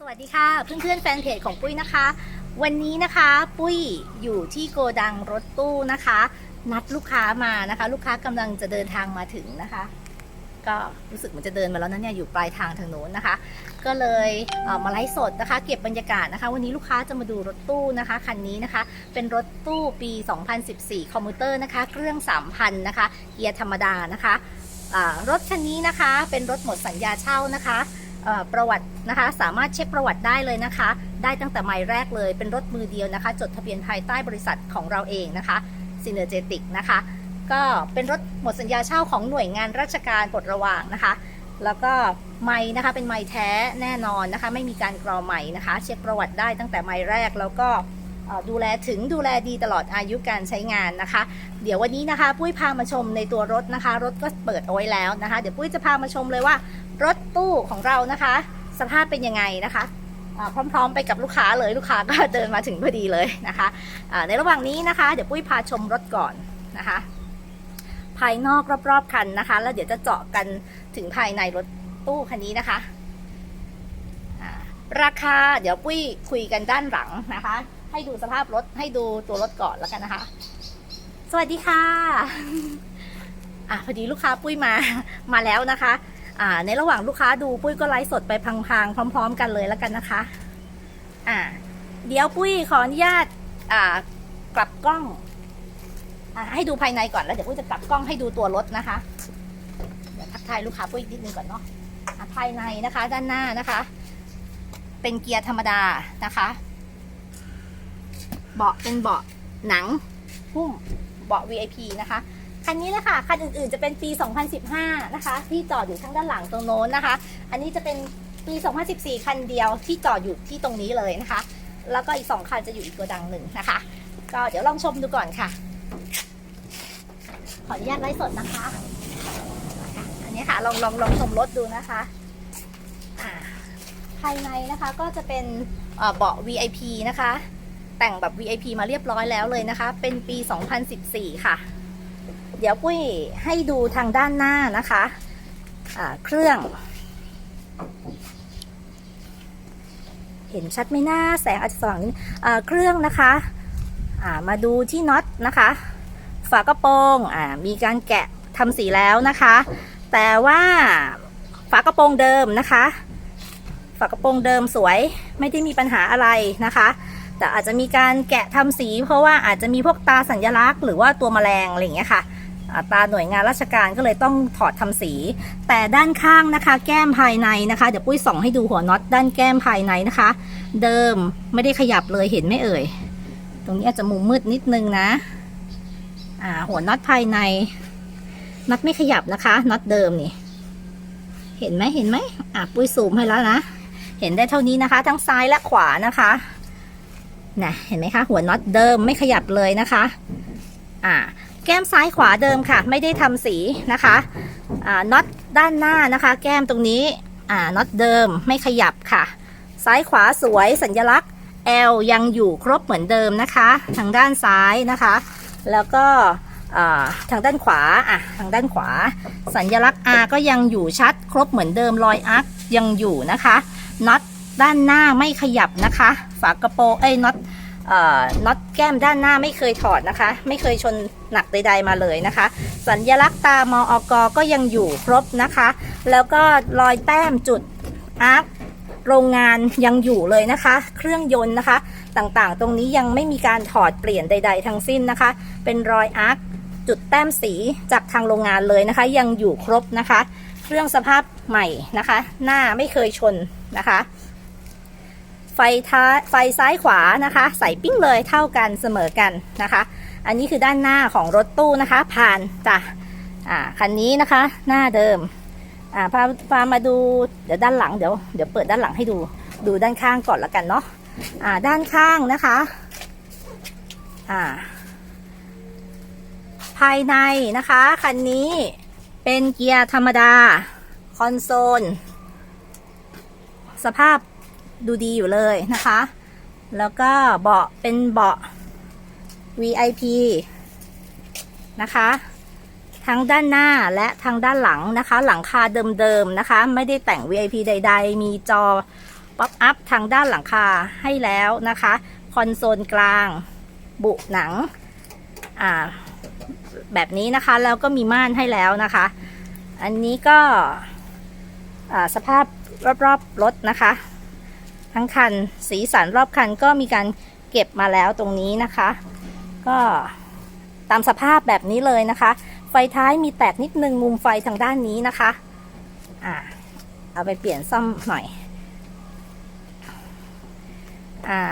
สวัสดีค่ะเพื่อนๆแฟนเพจของปุ้ยนะคะ วันนี้นะคะปุ้ยอยู่ที่โกดังรถตู้นะคะ นัดลูกค้ามานะคะ ลูกค้ากำลังจะเดินทางมาถึงนะคะ ก็รู้สึกเหมันจะเดินมาแล้วนะเนี่ยอยู่ปลายทางทางโน้นนะคะ ก็เลยเมาไลฟ์สดนะคะ เก็บบรรยากาศนะคะ วันนี้ลูกค้าจะมาดูรถตู้นะคะคันนี้นะคะ เป็นรถตู้ปี 2014 คอมพิวเตอร์นะคะ เครื่อง 3,000 นะคะเกียร์ธรรมดานะคะรถคันนี้นะคะเป็นรถหมดสัญญาเช่านะคะ ประวัตินะคะ สามารถเช็คประวัติได้เลยนะคะ ได้ตั้งแต่ไมล์แรกเลยเป็นรถมือเดียวนะคะ จดทะเบียนภายใต้บริษัทของเราเองนะคะซินเนอร์เจติกนะคะ ก็เป็นรถหมดสัญญาเช่าของหน่วยงานราชการปลดระวางนะคะ แล้วก็ไม้นะคะเป็นไม้แท้แน่นอนนะคะ ไม่มีการกรอไม้นะคะ เช็คประวัติได้ตั้งแต่ไม้แรกแล้วก็ ดูแลถึงดูแลดีตลอดอายุการใช้งานนะคะ เดี๋ยววันนี้นะคะ ปุ้ยพามาชมในตัวรถนะคะ รถก็เปิดเอาไว้แล้วนะคะ เดี๋ยวปุ้ยจะพามาชมเลยว่า รถตู้ของเรานะคะ สภาพเป็นยังไงนะคะพร้อมๆ ไปกับลูกค้าเลยลูกค้าก็เดินมาถึงพอดีเลยนะคะในระหว่างนี้นะคะ เดี๋ยวปุ้ยพาชมรถก่อนนะคะ ภายนอกรอบๆคันนะคะ แล้วเดี๋ยวจะเจาะกันถึงภายในรถตู้คันนี้นะคะราคาเดี๋ยวปุ้ยคุยกันด้านหลังนะคะ ให้ดูสภาพรถให้ดูตัวรถก่อนแล้วกันนะคะ สวัสดีค่ะ อะพอดีลูกค้าปุ้ยมามาแล้วนะคะ อ่า ในระหว่างลูกค้าดูปุ้ยก็ไลฟ์สดไปพังๆพร้อม ๆ กันเลยแล้วกันนะคะ อ่า เดี๋ยวปุ้ยขออนุญาตอ่ากลับกล้องอ่าให้ดูภายในก่อนแล้วเดี๋ยวปุ้ยจะกลับกล้องให้ดูตัวรถนะคะเดี๋ยวทักทายลูกค้าปุ้ยนิดนึงก่อนเนาะอะภายในนะคะ ด้านหน้านะคะ เป็นเกียร์ธรรมดานะคะ เบาะเป็นเบาะหนังหุ้มเบาะ VIP นะคะคันนี้แหละค่ะคันอื่นๆจะเป็นปี 2015 นะคะ ที่จอดอยู่ข้างด้านหลังตรงโน้นนะคะ อันนี้จะเป็นปี 2014 คันเดียวที่จอดอยู่ที่ตรงนี้เลยนะคะ แล้วก็อีก 2 คันจะอยู่อีกโกดังหนึ่งนะคะ ก็เดี๋ยวลองชมดูก่อนค่ะ ขออนุญาตไลฟ์สดนะคะ อันนี้ค่ะลองลองลองชมรถดูนะคะภายในนะคะก็จะเป็นเบาะ VIP นะคะ แต่งแบบ VIP มาเรียบร้อยแล้วเลยนะคะ เป็นปี 2014 ค่ะ เดี๋ยวปุ้ยให้ดูทางด้านหน้านะคะอ่าเครื่อง เห็นชัดไหมหน้าแสงอาจจะสว่างนิดเครื่องนะคะมาดูที่น็อตนะคะ ฝากระโปรงมีการแกะทำสีแล้วนะคะ แต่ว่าฝากระโปรงเดิมนะคะ ฝากระโปรงเดิมสวยไม่ได้มีปัญหาอะไรนะคะ แต่อาจจะมีการแกะทำสี เพราะว่าอาจจะมีพวกตาสัญลักษณ์ หรือว่าตัวแมลงอะไรอย่างเงี้ยค่ะตาหน่วยงานราชการก็เลยต้องถอดทำสี แต่ด้านข้างนะคะ แก้มภายในนะคะ เดี๋ยวปุ้ยส่องให้ดูหัวน็อตด้านแก้มภายในนะคะ เดิมไม่ได้ขยับเลยเห็นไหมเอ่ย ตรงนี้อาจจะมุมมืดนิดนึงนะอ่าหัวน็อตภายในน็อตไม่ขยับนะคะน็อตเดิมนี่ เห็นไหมเห็นไหมอะปุ้ยซูมให้แล้วนะ เห็นได้เท่านี้นะคะ ทั้งซ้ายและขวานะคะ นะเห็นไหมคะ หัวน็อตเดิมไม่ขยับเลยนะคะ อ่า แก้มซ้ายขวาเดิมค่ะ ไม่ได้ทำสีนะคะ อ่า น็อตด้านหน้านะคะ แก้มตรงนี้ อ่า น็อตเดิมไม่ขยับค่ะ ซ้ายขวาสวยสัญลักษณ์ L ยังอยู่ครบเหมือนเดิมนะคะ ทางด้านซ้ายนะคะ แล้วก็ทางด้านขวาอะทางด้านขวา สัญลักษณ์ R ก็ยังอยู่ชัดครบเหมือนเดิมรอยอาร์คยังอยู่นะคะน็อต ด้านหน้าไม่ขยับนะคะ ฝากระโปรงเอ้ยน็อตเอ่อน็อตแก้มด้านหน้าไม่เคยถอดนะคะ ไม่เคยชนหนักใดๆมาเลยนะคะ สัญลักษณ์ตามอกก็ยังอยู่ครบนะคะ แล้วก็รอยแต้มจุดอาร์คโรงงานยังอยู่เลยนะคะ เครื่องยนต์นะคะ ต่างๆ ตรงนี้ยังไม่มีการถอดเปลี่ยนใด ๆ ทั้งสิ้นนะคะ เป็นรอยอาร์คจุดแต้มสีจากทางโรงงานเลยนะคะ ยังอยู่ครบนะคะ เครื่องสภาพใหม่นะคะ หน้าไม่เคยชนนะคะ ไฟท้ายไฟซ้ายขวานะคะ ใส่ปิ้งเลยเท่ากันเสมอกันนะคะ อันนี้คือด้านหน้าของรถตู้นะคะ ผ่านจ้ะอ่าคันนี้นะคะ หน้าเดิมอ่าพาพามาดูเดี๋ยวด้านหลังเดี๋ยวเดี๋ยวเปิดด้านหลังให้ดูดูด้านข้างก่อนละกันเนาะอ่าด้านข้างนะคะอ่าภายในนะคะคันนี้เป็นเกียร์ธรรมดา คอนโซล สภาพ ดูดีอยู่เลยนะคะ แล้วก็เบาะเป็นเบาะ VIP นะคะ ทั้งด้านหน้าและทางด้านหลังนะคะ หลังคาเดิมๆนะคะ ไม่ได้แต่ง VIP ใด ๆ มีจอป๊อปอัพทางด้านหลังคาให้แล้วนะคะ คอนโซลกลาง บุหนัง อ่า แบบนี้นะคะ แล้วก็มีม่านให้แล้วนะคะ อันนี้ก็สภาพรอบๆรถนะคะ ทั้งคันสีสันรอบคันก็มีการเก็บมาแล้วตรงนี้นะคะ ก็ตามสภาพแบบนี้เลยนะคะ ไฟท้ายมีแตกนิดนึงมุมไฟทางด้านนี้นะคะอ่าเอาไปเปลี่ยนซ่อมหน่อยอ่า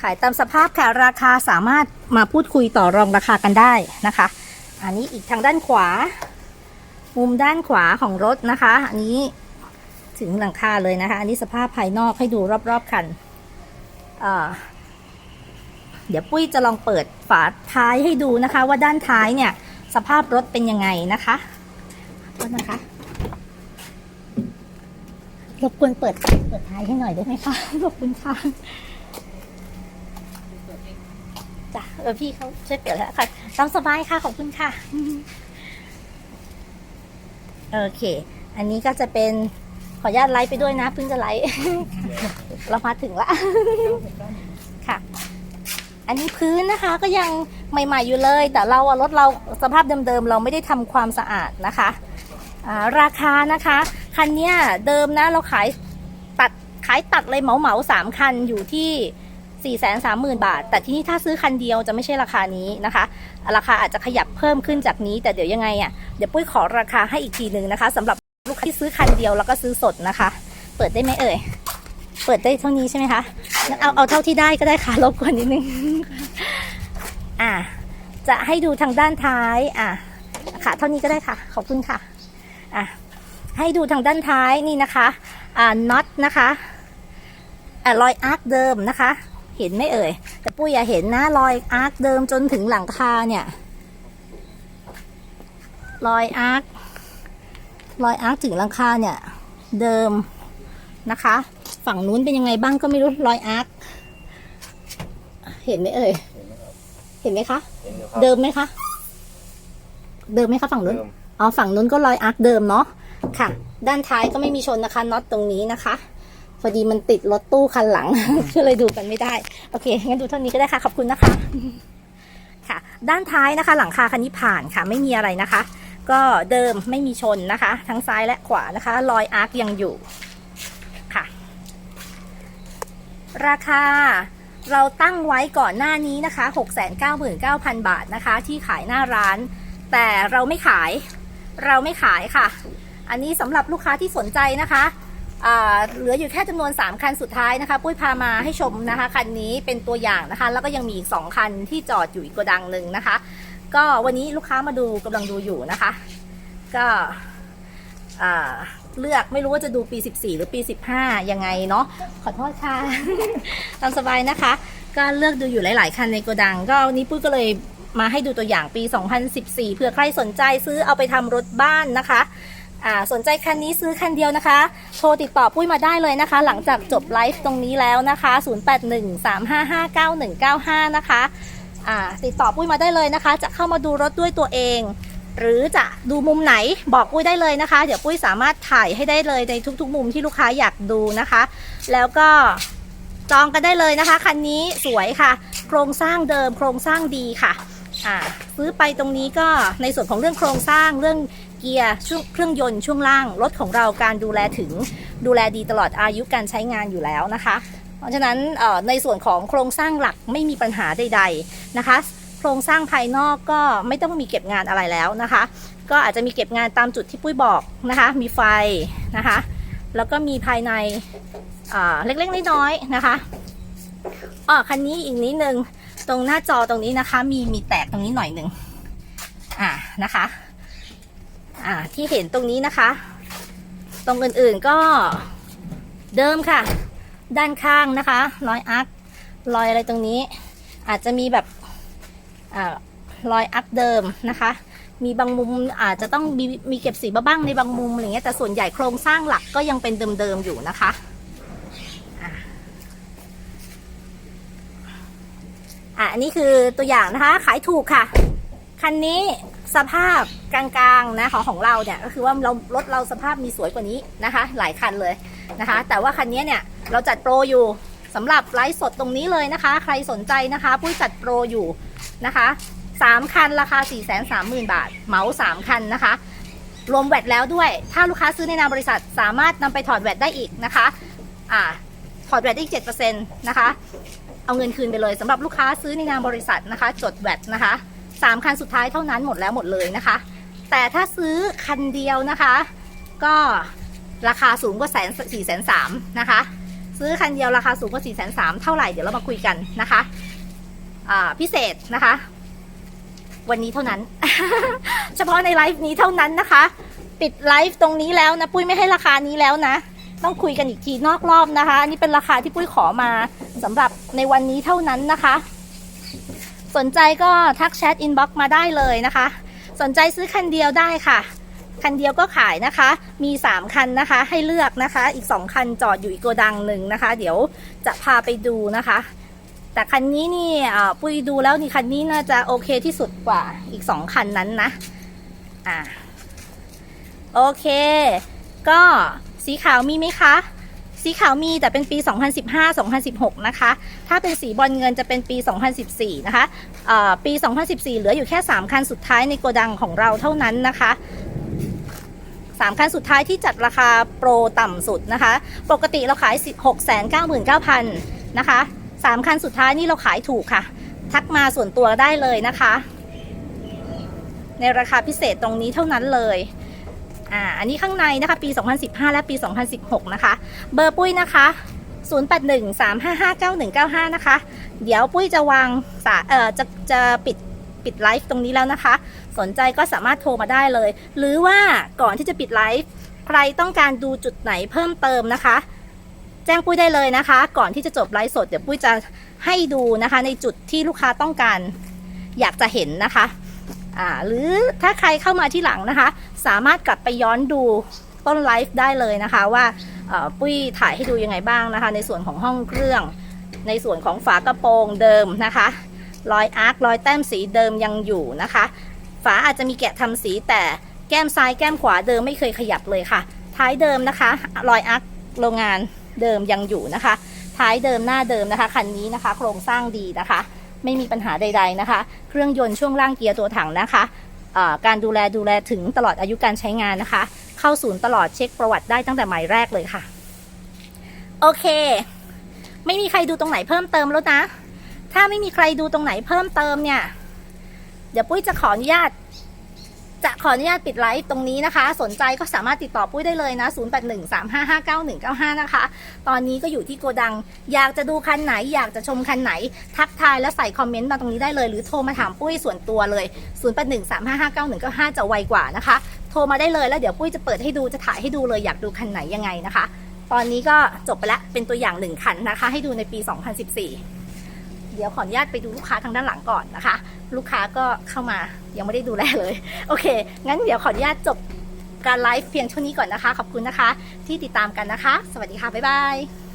ขายตามสภาพค่ะราคาสามารถมาพูดคุยต่อรองราคากันได้นะคะ อันนี้อีกทางด้านขวา มุมด้านขวาของรถนะคะ อันนี้ ถึงหลังคาเลยนะคะ อันนี้สภาพภายนอกให้ดูรอบๆคันเดี๋ยวปุ้ยจะลองเปิดฝาท้ายให้ดูนะคะ ว่าด้านท้ายเนี่ย สภาพรถเป็นยังไงนะคะโทษนะคะรบกวนเปิดเปิดท้ายให้หน่อยได้ไหมคะขอบคุณค่ะจ้ะเออพี่เขาช่วยเปิดแล้วค่ะตามสบายค่ะขอบคุณค่ะ โอเค อันนี้ก็จะเป็น ขออนุญาตไลฟ์ไปด้วยนะเพิ่งจะไลฟ์ เรามาถึงละ ค่ะ อันนี้พื้นนะคะก็ยังใหม่ๆอยู่เลย แต่เราอะรถเราสภาพเดิมๆเราไม่ได้ทำความสะอาดนะคะอ่าราคานะคะคันเนี้ยเดิมนะเราขายตัดขายตัดเลยเหมาเหมาสามคันอยู่ที่4ี่แสนสามหมื่นบาท แต่ที่นี่ถ้าซื้อคันเดียวจะไม่ใช่ราคานี้นะคะ ราคาอาจจะขยับเพิ่มขึ้นจากนี้ แต่เดี๋ยวยังไงอะเดี๋ยวปุ้ยขอราคาให้อีกทีหนึ่งนะคะสำหรับ ลูกค้าที่ซื้อคันเดียวแล้วก็ซื้อสดนะคะ เปิดได้ไหมเอ่ย เปิดได้เท่านี้ใช่ไหมคะงั้นเอาเอาเท่าที่ได้ก็ได้ค่ะรบกวนนิดนึง อะจะให้ดูทางด้านท้าย อะค่ะ เท่านี้ก็ได้ค่ะ ขอบคุณค่ะ อะให้ดูทางด้านท้ายนี่นะคะ อ่า น็อตนะคะอะรอยอาร์คเดิมนะคะ เห็นไหมเอ่ย แต่ปุ้ยอย่าเห็นนะรอยอาร์คเดิมจนถึงหลังคาเนี่ย รอยอาร์ค รอยอาร์คถึงหลังคาเนี่ยเดิมนะคะ ฝั่งนู้นเป็นยังไงบ้างก็ไม่รู้รอยอาร์คเห็นไหมเอ่ยเห็นไหมคะเห็นอยู่ครับเดิมไหมคะ เดิมไหมคะฝั่งนู้นเดิมอ๋อฝั่งนู้นก็รอยอาร์คเดิมเนาะค่ะ ด้านท้ายก็ไม่มีชนนะคะน็อตตรงนี้นะคะพอดีมันติดรถตู้คันหลังก็เลยดูกันไม่ได้ โอเค งั้นดูเท่านี้ก็ได้ค่ะ ขอบคุณนะคะ ค่ะ ด้านท้ายนะคะ หลังคาคันนี้ผ่านค่ะ ไม่มีอะไรนะคะ ก็เดิมไม่มีชนนะคะ ทั้งซ้ายและขวานะคะ รอยอาร์คยังอยู่ค่ะ ราคาเราตั้งไว้ก่อนหน้านี้นะคะ 699,000 บาทนะคะ ที่ขายหน้าร้าน แต่เราไม่ขาย เราไม่ขายค่ะ อันนี้สำหรับลูกค้าที่สนใจนะคะเหลืออยู่แค่จำนวน 3 คันสุดท้ายนะคะ ปุ้ยพามาให้ชมนะคะ คันนี้เป็นตัวอย่างนะคะ แล้วก็ยังมีอีก 2 คันที่จอดอยู่อีกโกดังหนึ่งนะคะ ก็วันนี้ลูกค้ามาดูกำลังดูอยู่นะคะ ก็เลือกไม่รู้ว่าจะดูปี 14 หรือปี 15 ยังไงเนาะขอโทษค่ะตามสบายนะคะ ก็เลือกดูอยู่หลาย ๆ คันในโกดัง ก็วันนี้ปุ้ยก็เลยมาให้ดูตัวอย่างปี 2014 เผื่อใครสนใจซื้อเอาไปทำรถบ้านนะคะอ่าสนใจคันนี้ซื้อคันเดียวนะคะ โทรติดต่อปุ้ยมาได้เลยนะคะ หลังจากจบไลฟ์ตรงนี้แล้วนะคะ 0813559195 นะคะอ่า ติดต่อปุ้ยมาได้เลยนะคะ จะเข้ามาดูรถด้วยตัวเอง หรือจะดูมุมไหนบอกปุ้ยได้เลยนะคะ เดี๋ยวปุ้ยสามารถถ่ายให้ได้เลยในทุกๆ มุมที่ลูกค้าอยากดูนะคะ แล้วก็จองกันได้เลยนะคะคันนี้สวยค่ะ โครงสร้างเดิมโครงสร้างดีค่ะซื้อไปตรงนี้ก็ในส่วนของเรื่องโครงสร้างเรื่องเกียร์ช่วงเครื่องยนต์ช่วงล่างรถของเราการดูแลถึงดูแลดีตลอดอายุการใช้งานอยู่แล้วนะคะ เพราะฉะนั้นในส่วนของโครงสร้างหลักไม่มีปัญหาใด ๆนะคะ โครงสร้างภายนอกก็ไม่ต้องมีเก็บงานอะไรแล้วนะคะ ก็อาจจะมีเก็บงานตามจุดที่ปุ้ยบอกนะคะ มีไฟนะคะ แล้วก็มีภายในเล็กๆน้อยๆนะคะอ๋อคันนี้อีกนิดนึงตรงหน้าจอตรงนี้นะคะ มีมีแตกตรงนี้หน่อยหนึ่งอ่านะคะ อ่าที่เห็นตรงนี้นะคะ ตรงอื่นๆก็เดิมค่ะ ด้านข้างนะคะ รอยอาร์ครอยอะไรตรงนี้ อาจจะมีแบบอารอยอัพเดิมนะคะ มีบางมุมอาจจะต้องมีมีเก็บสีบ้างในบางมุมอะไรเงี้ยแต่ส่วนใหญ่โครงสร้างหลักก็ยังเป็นเดิมๆอยู่นะคะอะอะอันนี้คือตัวอย่างนะคะ ขายถูกค่ะ คันนี้สภาพกลางๆนะของของเราเนี่ยก็คือว่าเรารถเราสภาพมีสวยกว่านี้นะคะ หลายคันเลยนะคะ แต่ว่าคันนี้เนี่ย เราจัดโปรอยู่สำหรับไลฟ์สดตรงนี้เลยนะคะ ใครสนใจนะคะปุ้ยจัดโปรอยู่นะคะสามคันราคา 4 3 0 0 0 0 บาท เหมา3คันนะคะ รวมแวดแล้วด้วย ถ้าลูกค้าซื้อในนามบริษัทสามารถนำไปถอดแวดได้อีกนะคะอ่าถอดแวดได้อีก7%นะคะ เอาเงินคืนไปเลยสำหรับลูกค้าซื้อในนามบริษัทนะคะ จดแวดนะคะสามคันสุดท้ายเท่านั้นหมดแล้วหมดเลยนะคะ แต่ถ้าซื้อคันเดียวนะคะ ก็ราคาสูงกว่าแสนสี่แสนสามนะคะ ซื้อคันเดียวราคาสูงกว่าสี่แสนสามเท่าไหร่ เดี๋ยวเรามาคุยกันนะคะพิเศษนะคะ วันนี้เท่านั้น เฉพาะในไลฟ์นี้เท่านั้นนะคะ ปิดไลฟ์ตรงนี้แล้วนะปุ้ยไม่ให้ราคานี้แล้วนะ ต้องคุยกันอีกทีนอกรอบนะคะอันนี้เป็นราคาที่ปุ้ยขอมาสำหรับในวันนี้เท่านั้นนะคะ สนใจก็ทักแชทอินบ็อกมาได้เลยนะคะ สนใจซื้อคันเดียวได้ค่ะ คันเดียวก็ขายนะคะ มี 3 คันนะคะ ให้เลือกนะคะ อีก 2 คันจอดอยู่อีกโกดังหนึ่งนะคะ เดี๋ยวจะพาไปดูนะคะ แต่คันนี้นี่อ่าปุ้ยดูแล้วนี่คันนี้น่าจะโอเคที่สุดกว่าอีก 2 คันนั้นนะ อ่า โอเค ก็สีขาวมีไหมคะสีขาวมีแต่เป็นปี 2015-2016 นะคะ ถ้าเป็นสีบอลเงินจะเป็นปี 2014 นะคะอ่อปี 2014 เหลืออยู่แค่ 3 คันสุดท้ายในโกดังของเราเท่านั้นนะคะ 3 คันสุดท้ายที่จัดราคาโปรต่ำสุดนะคะ ปกติเราขาย 699,000นะคะ 3 คันสุดท้ายนี่เราขายถูกค่ะ ทักมาส่วนตัวได้เลยนะคะ ในราคาพิเศษตรงนี้เท่านั้นเลยอ่าอันนี้ข้างในนะคะปี 2015 และปี 2016 นะคะ เบอร์ปุ้ยนะคะ 0813559195 นะคะ เดี๋ยวปุ้ยจะวางสาเอ่อจะจะปิด ปิดไลฟ์ตรงนี้แล้วนะคะ สนใจก็สามารถโทรมาได้เลย หรือว่าก่อนที่จะปิดไลฟ์ใครต้องการดูจุดไหนเพิ่มเติมนะคะ แจ้งปุ้ยได้เลยนะคะ ก่อนที่จะจบไลฟ์สดเดี๋ยวปุ้ยจะให้ดูนะคะ ในจุดที่ลูกค้าต้องการอยากจะเห็นนะคะอ่าหรือถ้าใครเข้ามาที่หลังนะคะ สามารถกลับไปย้อนดูต้นไลฟ์ได้เลยนะคะว่าปุ้ยถ่ายให้ดูยังไงบ้างนะคะ ในส่วนของห้องเครื่อง ในส่วนของฝากระโปรงเดิมนะคะ รอยอาร์ครอยแต้มสีเดิมยังอยู่นะคะ ฝาอาจจะมีแกะทำสีแต่แก้มซ้ายแก้มขวาเดิมไม่เคยขยับเลยค่ะ ท้ายเดิมนะคะรอยอาร์คโรงงานเดิมยังอยู่นะคะ ท้ายเดิมหน้าเดิมนะคะคันนี้นะคะ โครงสร้างดีนะคะ ไม่มีปัญหาใด ๆนะคะ เครื่องยนต์ช่วงล่างเกียร์ตัวถังนะคะการดูแลดูแลถึงตลอดอายุการใช้งานนะคะ เข้าศูนย์ตลอดเช็คประวัติได้ตั้งแต่หมายแรกเลยค่ะ โอเค ไม่มีใครดูตรงไหนเพิ่มเติมแล้วนะ ถ้าไม่มีใครดูตรงไหนเพิ่มเติมเนี่ย เดี๋ยวปุ้ยจะขออนุญาต จะขออนุญาตปิดไลฟ์ตรงนี้นะคะ สนใจก็สามารถติดต่อปุ้ยได้เลยนะ 0813559195 นะคะ ตอนนี้ก็อยู่ที่โกดัง อยากจะดูคันไหน อยากจะชมคันไหน ทักทายและใส่คอมเมนต์มาตรงนี้ได้เลย หรือโทรมาถามปุ้ยส่วนตัวเลย 0813559195 จะไวกว่านะคะ โทรมาได้เลยแล้วเดี๋ยวปุ้ยจะเปิดให้ดู จะถ่ายให้ดูเลย อยากดูคันไหนยังไงนะคะตอนนี้ก็จบไปแล้วเป็นตัวอย่างหนึ่งคันนะคะ ให้ดูในปี 2014 เดี๋ยวขออนุญาตไปดูลูกค้าทางด้านหลังก่อนนะคะ ลูกค้าก็เข้ามายังไม่ได้ดูแลเลย โอเค งั้นเดี๋ยวขออนุญาตจบการไลฟ์เพียงเท่านี้ก่อนนะคะ ขอบคุณนะคะ ที่ติดตามกันนะคะ สวัสดีค่ะ บ๊ายบาย